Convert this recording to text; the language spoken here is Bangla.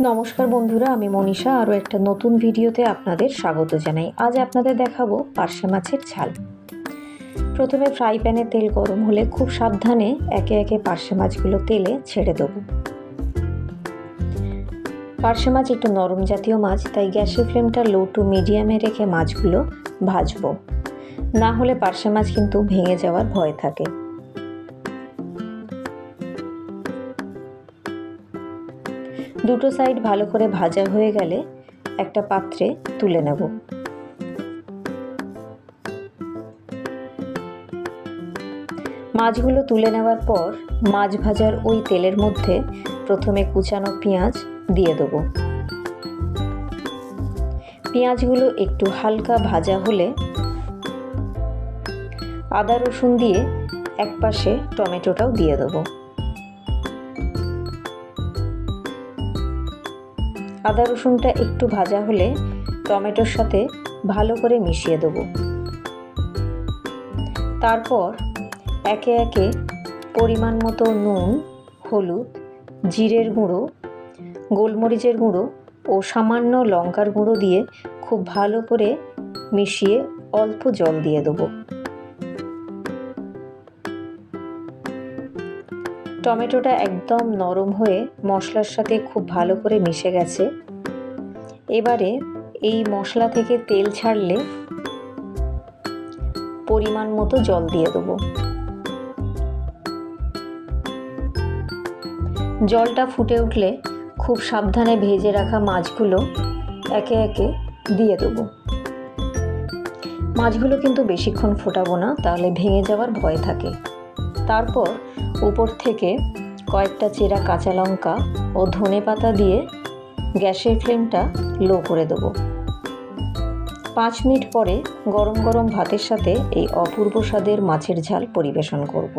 নমস্কার বন্ধুরা, আমি মনীষা। আরও একটা নতুন ভিডিওতে আপনাদের স্বাগত জানাই। আজ আপনাদের দেখাবো পার্শে মাছের ঝাল। প্রথমে ফ্রাই প্যানে তেল গরম হলে খুব সাবধানে একে একে পার্শে মাছগুলো তেলে ছেড়ে দেবো। পার্শে মাছ একটু নরম জাতীয় মাছ, তাই গ্যাসের ফ্লেমটা লো টু মিডিয়ামে রেখে মাছগুলো ভাজবো। না হলে পার্শে মাছ কিন্তু ভেঙে যাওয়ার ভয় থাকে। দুটো সাইড ভালো করে ভাজা হয়ে গেলে একটা পাত্রে তুলে নেব। মাছগুলো তুলে নেওয়ার পর মাছ ভাজার ওই তেলের মধ্যে প্রথমে কুচানো পেঁয়াজ দিয়ে দেবো। পেঁয়াজগুলো একটু হালকা ভাজা হলে আদা রসুন দিয়ে এক পাশে টমেটোটাও দিয়ে দেবো। আদা রসুনটা একটু ভাজা হলে টমেটোর সাথে ভালো করে মিশিয়ে দেবো। তারপর একে একে পরিমাণ মতো নুন, হলুদ, জিরের গুঁড়ো, গোলমরিচের গুঁড়ো ও সামান্য লঙ্কার গুঁড়ো দিয়ে খুব ভালো করে মিশিয়ে অল্প জল দিয়ে দেবো। টমেটোটা একদম নরম হয়ে মশলার সাথে খুব ভালো করে মিশে গেছে। এবারে এই মশলা থেকে তেল ছাড়লে পরিমাণ মতো জল দিয়ে দেবো। জলটা ফুটে উঠলে খুব সাবধানে ভেজে রাখা মাছগুলো একে একে দিয়ে দেবো। মাছগুলো কিন্তু বেশিক্ষণ ফোটাবো না, তাহলে ভেঙে যাওয়ার ভয় থাকে। তারপর উপর থেকে কয়েকটা চেরা কাঁচা লঙ্কা ও ধনে পাতা দিয়ে গ্যাসের ফ্লেমটা লো করে দেবো। পাঁচ মিনিট পরে গরম গরম ভাতের সাথে এই অপূর্ব স্বাদের মাছের ঝাল পরিবেশন করব।